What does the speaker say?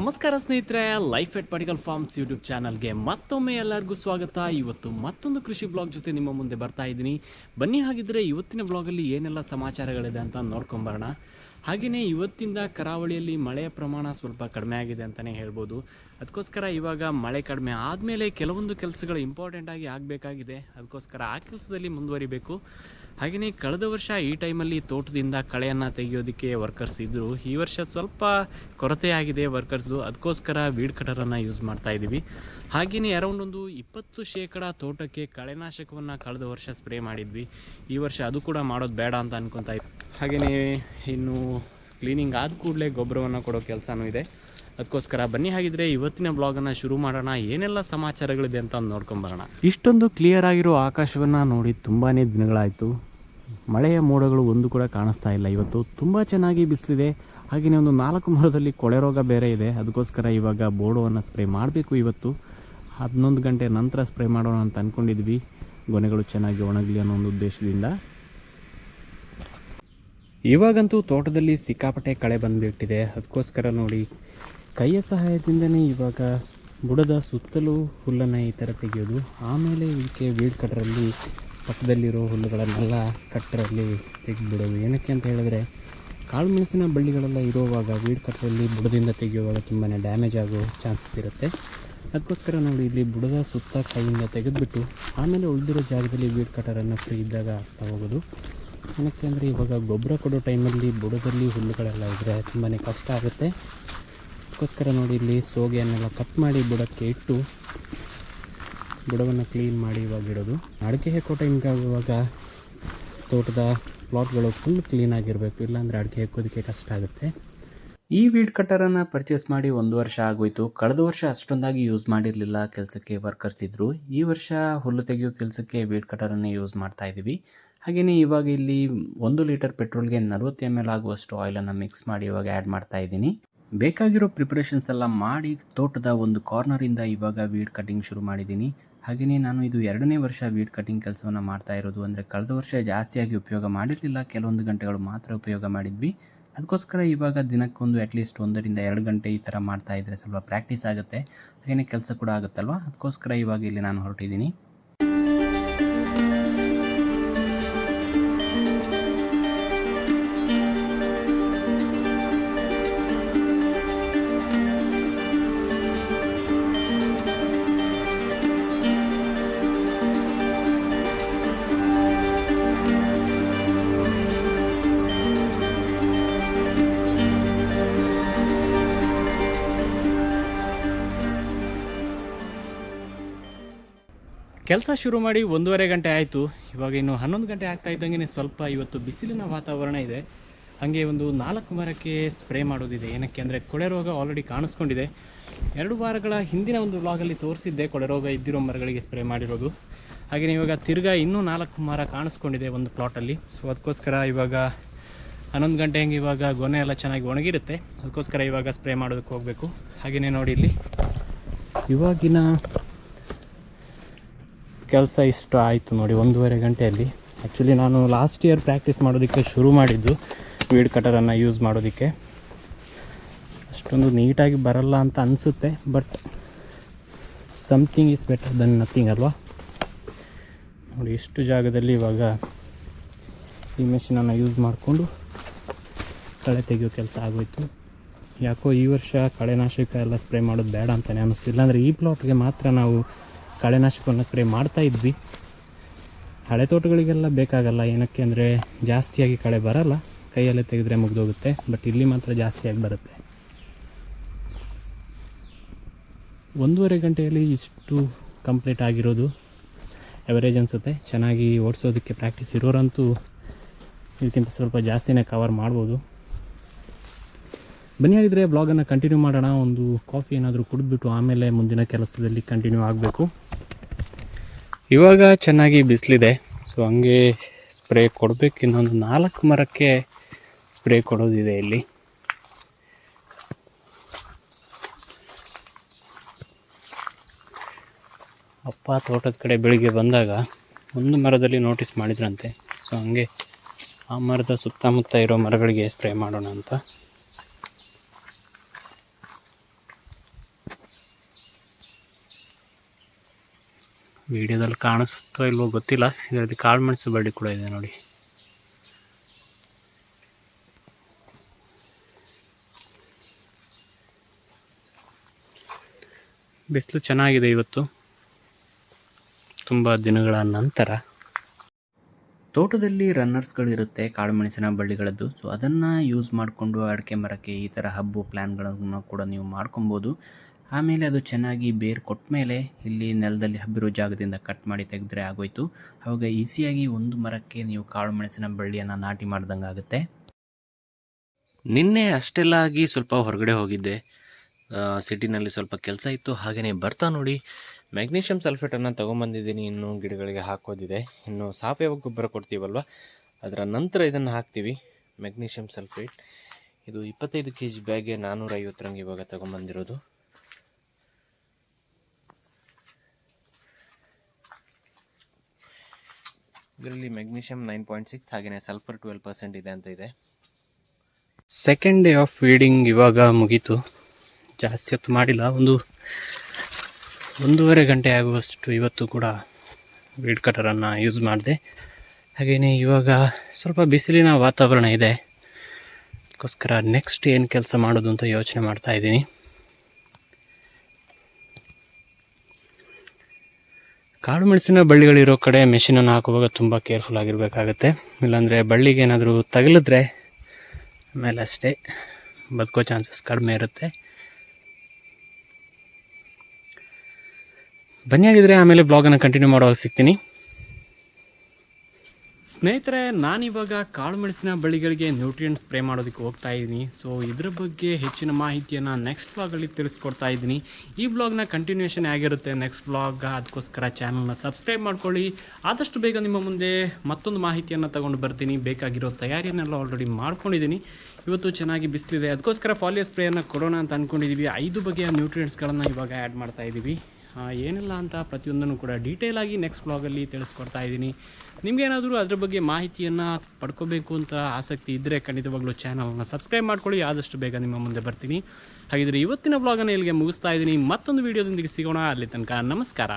ನಮಸ್ಕಾರ ಸ್ನೇಹಿತರೆ life at particle farms YouTube ಚಾನಲ್ಗೆ ಮತ್ತೊಮ್ಮೆ ಎಲ್ಲರಿಗೂ ಸ್ವಾಗತ. ಇವತ್ತು ಮತ್ತೊಂದು ಕೃಷಿ ಬ್ಲಾಗ್ ಜೊತೆ ನಿಮ್ಮ ಮುಂದೆ ಬರ್ತಾ ಇದ್ದೀನಿ. ಬನ್ನಿ ಹಾಗಿದ್ರೆ ಇವತ್ತಿನ ಬ್ಲಾಗಲ್ಲಿ ಏನೆಲ್ಲ ಸಮಾಚಾರಗಳಿದೆ ಅಂತ ನೋಡ್ಕೊಂಬರೋಣ. ಹಾಗೆಯೇ ಇವತ್ತಿಂದ ಕರಾವಳಿಯಲ್ಲಿ ಮಳೆಯ ಪ್ರಮಾಣ ಸ್ವಲ್ಪ ಕಡಿಮೆ ಆಗಿದೆ ಅಂತಲೇ ಹೇಳ್ಬೋದು. ಅದಕ್ಕೋಸ್ಕರ ಇವಾಗ ಮಳೆ ಕಡಿಮೆ ಆದಮೇಲೆ ಕೆಲವೊಂದು ಕೆಲಸಗಳು ಇಂಪಾರ್ಟೆಂಟ್ ಆಗಿ ಆಗಬೇಕಾಗಿದೆ. ಅದಕ್ಕೋಸ್ಕರ ಆ ಕೆಲಸದಲ್ಲಿ ಮುಂದುವರಿಬೇಕು. ಹಾಗೆಯೇ ಕಳೆದ ವರ್ಷ ಈ ಟೈಮಲ್ಲಿ ತೋಟದಿಂದ ಕಳೆಯನ್ನು ತೆಗೆಯೋದಕ್ಕೆ ವರ್ಕರ್ಸ್ ಇದ್ದರು ಈ ವರ್ಷ ಸ್ವಲ್ಪ ಕೊರತೆ ಆಗಿದೆ ವರ್ಕರ್ಸು ಅದಕ್ಕೋಸ್ಕರ ವೀಡ್ ಕಟರನ್ನು ಯೂಸ್ ಮಾಡ್ತಾ ಇದ್ದೀವಿ ಹಾಗೆಯೇ ಅರೌಂಡ್ ಒಂದು ಇಪ್ಪತ್ತು ಶೇಕಡ ತೋಟಕ್ಕೆ ಕಳೆನಾಶಕವನ್ನು ಕಳೆದ ವರ್ಷ ಸ್ಪ್ರೇ ಮಾಡಿದ್ವಿ. ಈ ವರ್ಷ ಅದು ಕೂಡ ಮಾಡೋದು ಬೇಡ ಅಂತ ಅನ್ಕೊತಾ ಇದ್ವಿ. ಹಾಗೆಯೇ ಇನ್ನು ಕ್ಲೀನಿಂಗ್ ಆದ ಕೂಡಲೇ ಗೊಬ್ಬರವನ್ನು ಕೊಡೋ ಕೆಲಸನೂ ಇದೆ. ಅದಕ್ಕೋಸ್ಕರ ಬನ್ನಿ, ಹಾಗಿದ್ರೆ ಇವತ್ತಿನ ಬ್ಲಾಗನ್ನು ಶುರು ಮಾಡೋಣ. ಏನೆಲ್ಲ ಸಮಾಚಾರಗಳಿದೆ ಅಂತ ನೋಡ್ಕೊಂಬರೋಣ ಇಷ್ಟೊಂದು ಕ್ಲಿಯರ್ ಆಗಿರೋ ಆಕಾಶವನ್ನು ನೋಡಿ ತುಂಬಾ ದಿನಗಳಾಯಿತು. ಮಳೆಯ ಮೋಡಗಳು ಒಂದು ಕೂಡ ಕಾಣಿಸ್ತಾ ಇಲ್ಲ. ಇವತ್ತು ತುಂಬ ಚೆನ್ನಾಗಿ ಬಿಸಿಲಿದೆ. ಹಾಗೆಯೇ ಒಂದು ನಾಲ್ಕು ಮರದಲ್ಲಿ ಕೊಳೆ ರೋಗ ಬೇರೆ ಇದೆ. ಅದಕ್ಕೋಸ್ಕರ ಇವಾಗ ಬೋರ್ಡವನ್ನು ಸ್ಪ್ರೇ ಮಾಡಬೇಕು ಇವತ್ತು. ಹನ್ನೊಂದು ಗಂಟೆ ನಂತರ ಸ್ಪ್ರೇ ಮಾಡೋಣ ಅಂತ ಅಂದ್ಕೊಂಡಿದ್ವಿ ಗೊನೆಗಳು ಚೆನ್ನಾಗಿ ಒಣಗಲಿ ಅನ್ನೋ ಒಂದು ಉದ್ದೇಶದಿಂದ. ಇವಾಗಂತೂ ತೋಟದಲ್ಲಿ ಸಿಕ್ಕಾಪಟ್ಟೆ ಕಳೆ ಬಂದುಬಿಟ್ಟಿದೆ. ಅದಕ್ಕೋಸ್ಕರ ನೋಡಿ, ಕೈಯ ಸಹಾಯದಿಂದನೇ ಇವಾಗ ಬುಡದ ಸುತ್ತಲೂ ಹುಲ್ಲನ್ನು ಈ ಥರ ತೆಗೆಯೋದು. ಆಮೇಲೆ ಇದಕ್ಕೆ ವೀಡ್ ಕಟ್ರಲ್ಲಿ ಪಕ್ಕದಲ್ಲಿರೋ ಹುಲ್ಲುಗಳನ್ನೆಲ್ಲ ಕಟ್ಟರಲ್ಲಿ ತೆಗೆದುಬಿಡೋದು. ಏನಕ್ಕೆ ಅಂತ ಹೇಳಿದ್ರೆ, ಕಾಳು ಮೆಣಸಿನ ಬಳ್ಳಿಗಳೆಲ್ಲ ಇರುವಾಗ ವೀಡ್ ಕಟ್ಟರಲ್ಲಿ ಬುಡದಿಂದ ತೆಗೆಯುವಾಗ ತುಂಬಾ ಡ್ಯಾಮೇಜ್ ಆಗೋ ಚಾನ್ಸಸ್ ಇರುತ್ತೆ. ಅದಕ್ಕೋಸ್ಕರ ನೋಡಿ, ಇಲ್ಲಿ ಬುಡದ ಸುತ್ತ ಕೈಯಿಂದ ತೆಗೆದುಬಿಟ್ಟು, ಆಮೇಲೆ ಉಳಿದಿರೋ ಜಾಗದಲ್ಲಿ ವೀಡ್ ಕಟರನ್ನು ಫ್ರೀ ಇದ್ದಾಗ ಆಗ್ತಾ ಹೋಗೋದು. ಏನಕ್ಕೆ ಅಂದರೆ ಇವಾಗ ಗೊಬ್ಬರ ಕೊಡೋ ಟೈಮಲ್ಲಿ ಬುಡದಲ್ಲಿ ಹುಲ್ಲುಗಳೆಲ್ಲ ಇದ್ದರೆ ತುಂಬಾ ಕಷ್ಟ ಆಗುತ್ತೆ. ಅದಕ್ಕೋಸ್ಕರ ನೋಡಿ ಇಲ್ಲಿ ಸೋಗೆಯನ್ನೆಲ್ಲ ಕಟ್ ಮಾಡಿ ಬುಡಕ್ಕೆ ಇಟ್ಟು ಬುಡವನ್ನು ಕ್ಲೀನ್ ಮಾಡಿ ಇವಾಗ ಇಡೋದು. ಅಡಿಕೆ ಹೆಕ್ಕೋ ಟೈಮ್ಗೆ ಇವಾಗ ತೋಟದ ಪ್ಲಾಟ್ಗಳು ಫುಲ್ ಕ್ಲೀನ್ ಆಗಿರಬೇಕು. ಇಲ್ಲಾಂದರೆ ಅಡಿಕೆ ಹೆಕ್ಕೋದಕ್ಕೆ ಕಷ್ಟ ಆಗುತ್ತೆ. ಈ ವೀಡ್ ಕಟ್ಟರನ್ನು ಪರ್ಚೇಸ್ ಮಾಡಿ ಒಂದು ವರ್ಷ ಆಗೋಯ್ತು. ಕಳೆದ ವರ್ಷ ಅಷ್ಟೊಂದಾಗಿ ಯೂಸ್ ಮಾಡಿರಲಿಲ್ಲ. ಕೆಲಸಕ್ಕೆ ವರ್ಕರ್ಸ್ ಇದ್ದರು ಈ ವರ್ಷ ಹುಲ್ಲು ತೆಗೆಯೋ ಕೆಲಸಕ್ಕೆ ವೀಡ್ ಕಟ್ಟರನ್ನೇ ಯೂಸ್ ಮಾಡ್ತಾ ಇದ್ದೀವಿ ಹಾಗೆಯೇ ಇವಾಗ ಇಲ್ಲಿ ಒಂದು ಲೀಟರ್ ಪೆಟ್ರೋಲ್ಗೆ ನಲವತ್ತು ಎಂ ಎಲ್ ಆಗುವಷ್ಟು ಆಯಿಲನ್ನು ಮಿಕ್ಸ್ ಮಾಡಿ ಇವಾಗ ಆ್ಯಡ್ ಮಾಡ್ತಾ ಇದ್ದೀನಿ. ಬೇಕಾಗಿರೋ ಪ್ರಿಪ್ರೇಷನ್ಸ್ ಎಲ್ಲ ಮಾಡಿ ತೋಟದ ಒಂದು ಕಾರ್ನರಿಂದ ಇವಾಗ ವೀಡ್ ಕಟಿಂಗ್ ಶುರು ಮಾಡಿದ್ದೀನಿ. ಹಾಗೆಯೇ ನಾನು ಇದು ಎರಡನೇ ವರ್ಷ ವೀಡ್ ಕಟಿಂಗ್ ಕೆಲಸವನ್ನು ಮಾಡ್ತಾ ಇರೋದು ಅಂದರೆ ಕಳೆದ ವರ್ಷ ಜಾಸ್ತಿಯಾಗಿ ಉಪಯೋಗ ಮಾಡಿರಲಿಲ್ಲ. ಕೆಲವೊಂದು ಗಂಟೆಗಳು ಮಾತ್ರ ಉಪಯೋಗ ಮಾಡಿದ್ವಿ. ಅದಕ್ಕೋಸ್ಕರ ಇವಾಗ ದಿನಕ್ಕೊಂದು ಅಟ್ಲೀಸ್ಟ್ ಒಂದರಿಂದ ಎರಡು ಗಂಟೆ ಈ ಥರ ಮಾಡ್ತಾ ಇದ್ದರೆ ಸ್ವಲ್ಪ ಪ್ರಾಕ್ಟೀಸ್ ಆಗುತ್ತೆ. ಹಾಗೆಯೇ ಕೆಲಸ ಕೂಡ ಆಗುತ್ತಲ್ವ? ಅದಕ್ಕೋಸ್ಕರ ಇವಾಗ ಇಲ್ಲಿ ನಾನು ಹೊರಟಿದ್ದೀನಿ. ಕೆಲಸ ಶುರು ಮಾಡಿ ಒಂದೂವರೆ ಗಂಟೆ ಆಯಿತು. ಇವಾಗ ಇನ್ನು ಹನ್ನೊಂದು ಗಂಟೆ ಆಗ್ತಾ ಇದ್ದಂಗೆ ಸ್ವಲ್ಪ ಇವತ್ತು ಬಿಸಿಲಿನ ವಾತಾವರಣ ಇದೆ. ಹಾಗೆ ಒಂದು ನಾಲ್ಕು ಮರಕ್ಕೆ ಸ್ಪ್ರೇ ಮಾಡೋದಿದೆ. ಏನಕ್ಕೆ ಅಂದರೆ ಕೊಳೆ ರೋಗ ಆಲ್ರೆಡಿ ಕಾಣಿಸ್ಕೊಂಡಿದೆ. ಎರಡು ವಾರಗಳ ಹಿಂದಿನ ಒಂದು ವ್ಲಾಗಲ್ಲಿ ತೋರಿಸಿದ್ದೆ. ಕೊಳೆ ರೋಗ ಇದ್ದಿರೋ ಮರಗಳಿಗೆ ಸ್ಪ್ರೇ ಮಾಡಿರೋದು. ಹಾಗೆಯೇ ಇವಾಗ ತಿರ್ಗಾ ಇನ್ನೂ ನಾಲ್ಕು ಮರ ಕಾಣಿಸ್ಕೊಂಡಿದೆ ಒಂದು ಪ್ಲಾಟಲ್ಲಿ ಸೊ ಅದಕ್ಕೋಸ್ಕರ ಇವಾಗ ಹನ್ನೊಂದು ಗಂಟೆ ಹಂಗೆ ಇವಾಗ ಗೊನೆ ಎಲ್ಲ ಚೆನ್ನಾಗಿ ಒಣಗಿರುತ್ತೆ. ಅದಕ್ಕೋಸ್ಕರ ಇವಾಗ ಸ್ಪ್ರೇ ಮಾಡೋದಕ್ಕೆ ಹೋಗಬೇಕು. ಹಾಗೆಯೇ ನೋಡಿ ಇಲ್ಲಿ. ಇವಾಗಿನ ಕೆಲಸ ಇಷ್ಟು ಆಯಿತು ನೋಡಿ, ಒಂದೂವರೆ ಗಂಟೆಯಲ್ಲಿ. ಆ್ಯಕ್ಚುಲಿ ನಾನು ಲಾಸ್ಟ್ ಇಯರ್ ಪ್ರಾಕ್ಟೀಸ್ ಮಾಡೋದಕ್ಕೆ ಶುರು ಮಾಡಿದ್ದು ವೀಡ್ ಕಟರನ್ನು ಯೂಸ್ ಮಾಡೋದಕ್ಕೆ. ಅಷ್ಟೊಂದು ನೀಟಾಗಿ ಬರಲ್ಲ ಅಂತ ಅನಿಸುತ್ತೆ but something is better than nothing ಅಲ್ವಾ? ನೋಡಿ, ಇಷ್ಟು ಜಾಗದಲ್ಲಿ ಇವಾಗ ಈ ಮೆಷಿನನ್ನು ಯೂಸ್ ಮಾಡಿಕೊಂಡು ಕಳೆ ತೆಗೆಯೋ ಕೆಲಸ ಆಗೋಯ್ತು. ಯಾಕೋ ಈ ವರ್ಷ ಕಳೆನಾಶಕ ಎಲ್ಲ ಸ್ಪ್ರೇ ಮಾಡೋದು ಬೇಡ ಅಂತಲೇ ಅನ್ನಿಸ್ತಿಲ್ಲ ಅಂದರೆ ಈ ಪ್ಲಾಟ್ಗೆ ಮಾತ್ರ ನಾವು ಕಳೆನಾಶಕವನ್ನು ಸ್ಪ್ರೇ ಮಾಡ್ತಾ ಇದ್ವಿ. ಹಳೆ ತೋಟಗಳಿಗೆಲ್ಲ ಬೇಕಾಗಲ್ಲ, ಏನಕ್ಕೆ ಅಂದರೆ ಜಾಸ್ತಿಯಾಗಿ ಕಳೆ ಬರಲ್ಲ. ಕೈಯಲ್ಲೇ ತೆಗೆದ್ರೆ ಮುಗಿದೋಗುತ್ತೆ, ಬಟ್ ಇಲ್ಲಿ ಮಾತ್ರ ಜಾಸ್ತಿಯಾಗಿ ಬರುತ್ತೆ. ಒಂದೂವರೆ ಗಂಟೆಯಲ್ಲಿ ಇಷ್ಟು ಕಂಪ್ಲೀಟ್ ಆಗಿರೋದು. ಎವರೇಜ್ ಅನಿಸುತ್ತೆ. ಚೆನ್ನಾಗಿ ಓಡಿಸೋದಕ್ಕೆ ಪ್ರಾಕ್ಟೀಸ್ ಇರೋರಂತೂ ಇದಕ್ಕಿಂತ ಸ್ವಲ್ಪ ಜಾಸ್ತಿನೇ ಕವರ್ ಮಾಡ್ಬೋದು. ಬನ್ನಿ ಹಾಗಿದ್ರೆ ಬ್ಲಾಗನ್ನು ಕಂಟಿನ್ಯೂ ಮಾಡೋಣ. ಒಂದು ಕಾಫಿ ಏನಾದರೂ ಕುಡಿದ್ಬಿಟ್ಟು ಆಮೇಲೆ ಮುಂದಿನ ಕೆಲಸದಲ್ಲಿ ಕಂಟಿನ್ಯೂ ಆಗಬೇಕು. ಇವಾಗ ಚೆನ್ನಾಗಿ ಬಿಸಿಲಿದೆ. ಸೊ ಹಂಗೆ ಸ್ಪ್ರೇ ಕೊಡಬೇಕು. ಇನ್ನೊಂದು ನಾಲ್ಕು ಮರಕ್ಕೆ ಸ್ಪ್ರೇ ಕೊಡೋದಿದೆ ಇಲ್ಲಿ. ಅಪ್ಪ ತೋಟದ ಕಡೆ ಬೆಳಿಗ್ಗೆ ಬಂದಾಗ ಒಂದು ಮರದಲ್ಲಿ ನೋಟಿಸ್ ಮಾಡಿದ್ರಂತೆ. ಸೊ ಹಂಗೆ ಆ ಮರದ ಸುತ್ತಮುತ್ತ ಇರೋ ಮರಗಳಿಗೆ ಸ್ಪ್ರೇ ಮಾಡೋಣ ಅಂತ. ವಿಡಿಯೋದಲ್ಲಿ ಕಾಣಿಸ್ತೋ ಇಲ್ವೋ ಗೊತ್ತಿಲ್ಲ. ಇದರಲ್ಲಿ ಕಾಳು ಮೆಣಸು ಬಳ್ಳಿ ಕೂಡ ಇದೆ ನೋಡಿ. ಬಿಸಿಲು ಚೆನ್ನಾಗಿದೆ ಇವತ್ತು. ತುಂಬ ದಿನಗಳ ನಂತರ. ತೋಟದಲ್ಲಿ ರನ್ನರ್ಸ್ಗಳಿರುತ್ತೆ ಕಾಳುಮೆಣಸಿನ ಬಳ್ಳಿಗಳದ್ದು. ಸೊ ಅದನ್ನು ಯೂಸ್ ಮಾಡಿಕೊಂಡು ಅಡಿಕೆ ಮರಕ್ಕೆ ಈ ಥರ ಹಬ್ಬು ಪ್ಲ್ಯಾನ್ಗಳನ್ನು ಕೂಡ ನೀವು ಮಾಡ್ಕೊಬೋದು. ಆಮೇಲೆ ಅದು ಚೆನ್ನಾಗಿ ಬೇರು ಕೊಟ್ಟ ಮೇಲೆ ಇಲ್ಲಿ ನೆಲದಲ್ಲಿ ಹಬ್ಬಿರೋ ಜಾಗದಿಂದ ಕಟ್ ಮಾಡಿ ತೆಗೆದ್ರೆ ಆಗೋಯ್ತು. ಆವಾಗ ಈಸಿಯಾಗಿ ಒಂದು ಮರಕ್ಕೆ ನೀವು ಕಾಳು ಮೆಣಸಿನ ಬಳ್ಳಿಯನ್ನು ನಾಟಿ ಮಾಡ್ದಂಗೆ ಆಗುತ್ತೆ. ನಿನ್ನೆ ಅಷ್ಟೆಲ್ಲ ಆಗಿ ಸ್ವಲ್ಪ ಹೊರಗಡೆ ಹೋಗಿದ್ದೆ. ಸಿಟಿನಲ್ಲಿ ಸ್ವಲ್ಪ ಕೆಲಸ ಇತ್ತು. ಹಾಗೆಯೇ ಬರ್ತಾ ನೋಡಿ. ಮ್ಯಾಗ್ನೀಷಿಯಮ್ ಸಲ್ಫೇಟನ್ನು ತೊಗೊಂಬಂದಿದ್ದೀನಿ. ಇನ್ನು ಗಿಡಗಳಿಗೆ ಹಾಕೋದಿದೆ. ಇನ್ನು ಸಾವಯವ ಗೊಬ್ಬರ ಕೊಡ್ತೀವಲ್ವ? ಅದರ ನಂತರ ಇದನ್ನು ಹಾಕ್ತೀವಿ. Magnesium sulphate. ಇದು ಇಪ್ಪತ್ತೈದು ಕೆ ಜಿ ಬ್ಯಾಗೆ ನಾನ್ನೂರ ಐವತ್ತರಂಗೆ ಇವಾಗ ತೊಗೊಂಬಂದಿರೋದು. ಇದರಲ್ಲಿ ಮೆಗ್ನೀಷಿಯಮ್ ನೈನ್ ಪಾಯಿಂಟ್ ಸಿಕ್ಸ್ ಹಾಗೆಯೇ ಸಲ್ಫರ್ ಟ್ವೆಲ್ ಪರ್ಸೆಂಟ್ ಇದೆ ಅಂತ ಇದೆ. ಸೆಕೆಂಡ್ ಡೇ ಆಫ್ ಫೀಡಿಂಗ್ ಇವಾಗ ಮುಗೀತು. ಜಾಸ್ತಿ ಹೊತ್ತು ಮಾಡಿಲ್ಲ. ಒಂದು ಒಂದೂವರೆ ಗಂಟೆ ಆಗುವಷ್ಟು ಇವತ್ತು ಕೂಡ ವೀಡ್ ಕಟರನ್ನು ಯೂಸ್ ಮಾಡಿದೆ. ಹಾಗೆಯೇ ಇವಾಗ ಸ್ವಲ್ಪ ಬಿಸಿಲಿನ ವಾತಾವರಣ ಇದೆ. ಅದಕ್ಕೋಸ್ಕರ ನೆಕ್ಸ್ಟ್ ಏನು ಕೆಲಸ ಮಾಡೋದು ಅಂತ ಯೋಚನೆ ಮಾಡ್ತಾ ಇದ್ದೀನಿ. ಕಾಳು ಮೆಣಸಿನ ಬಳ್ಳಿಗಳಿರೋ ಕಡೆ ಮೆಷಿನನ್ನು ಹಾಕುವಾಗ ತುಂಬ ಕೇರ್ಫುಲ್ ಆಗಿರಬೇಕಾಗತ್ತೆ. ಇಲ್ಲಾಂದರೆ ಬಳ್ಳಿಗೆ ಏನಾದರೂ ತಗಲಿದ್ರೆ ಆಮೇಲೆ ಅಷ್ಟೇ ಬದುಕೋ ಚಾನ್ಸಸ್ ಕಡಿಮೆ ಇರುತ್ತೆ. ಬನ್ನಿ ಆಗಿದ್ರೆ ಆಮೇಲೆ ಬ್ಲಾಗನ್ನು ಕಂಟಿನ್ಯೂ ಮಾಡೋವಾಗ ಸಿಗ್ತೀನಿ. ಸ್ನೇಹಿತರೆ, ನಾನಿವಾಗ ಕಾಳು ಮೆಣಸಿನ ಬಳ್ಳಿಗಳಿಗೆ ನ್ಯೂಟ್ರಿಯೆಂಟ್ ಸ್ಪ್ರೇ ಮಾಡೋದಕ್ಕೆ ಹೋಗ್ತಾ ಇದ್ದೀನಿ ಸೊ ಇದ್ರ ಬಗ್ಗೆ ಹೆಚ್ಚಿನ ಮಾಹಿತಿಯನ್ನು ನೆಕ್ಸ್ಟ್ ಬ್ಲಾಗಲ್ಲಿ ತಿಳಿಸ್ಕೊಡ್ತಾ ಇದ್ದೀನಿ ಈ ಬ್ಲಾಗ್ನ ಕಂಟಿನ್ಯೂಷನ್ ಆಗಿರುತ್ತೆ ನೆಕ್ಸ್ಟ್ ಬ್ಲಾಗ್ ಅದಕ್ಕೋಸ್ಕರ ಚಾನಲ್ನ ಸಬ್ಸ್ಕ್ರೈಬ್ ಮಾಡ್ಕೊಳ್ಳಿ. ಆದಷ್ಟು ಬೇಗ ನಿಮ್ಮ ಮುಂದೆ ಮತ್ತೊಂದು ಮಾಹಿತಿಯನ್ನು ತಗೊಂಡು ಬರ್ತೀನಿ. ಬೇಕಾಗಿರೋ ತಯಾರಿಯನ್ನೆಲ್ಲ ಆಲ್ರೆಡಿ ಮಾಡ್ಕೊಂಡಿದ್ದೀನಿ ಇವತ್ತು ಚೆನ್ನಾಗಿ ಬಿಸಿಲಿದೆ. ಅದಕ್ಕೋಸ್ಕರ ಫಾಲಿಯೋ ಸ್ಪ್ರೇಯನ್ನು ಕೊಡೋಣ ಅಂತ ಅಂದ್ಕೊಂಡಿದ್ದೀವಿ ಐದು ಬಗೆಯ ನ್ಯೂಟ್ರಿಯೆಂಟ್ಸ್ಗಳನ್ನು ಇವಾಗ ಆ್ಯಡ್ ಮಾಡ್ತಾ ಇದ್ದೀವಿ ಏನಿಲ್ಲ ಅಂತ ಪ್ರತಿಯೊಂದನ್ನು ಕೂಡ ಡೀಟೇಲಾಗಿ ನೆಕ್ಸ್ಟ್ ಬ್ಲಾಗಲ್ಲಿ ತಿಳಿಸ್ಕೊಡ್ತಾ ಇದ್ದೀನಿ. ನಿಮಗೇನಾದರೂ ಅದ್ರ ಬಗ್ಗೆ ಮಾಹಿತಿಯನ್ನು ಪಡ್ಕೋಬೇಕು ಅಂತ ಆಸಕ್ತಿ ಇದ್ದರೆ ಖಂಡಿತವಾಗ್ಲೂ ಚಾನಲನ್ನು ಸಬ್ಸ್ಕ್ರೈಬ್ ಮಾಡ್ಕೊಳ್ಳಿ. ಆದಷ್ಟು ಬೇಗ ನಿಮ್ಮ ಮುಂದೆ ಬರ್ತೀನಿ. ಹಾಗಿದ್ರೆ ಇವತ್ತಿನ ಬ್ಲಾಗನ್ನು ಇಲ್ಲಿಗೆ ಮುಗಿಸ್ತಾ ಇದ್ದೀನಿ. ಮತ್ತೊಂದು ವೀಡಿಯೋದೊಂದಿಗೆ ಸಿಗೋಣ. ಅಲ್ಲಿ ತನಕ ನಮಸ್ಕಾರ.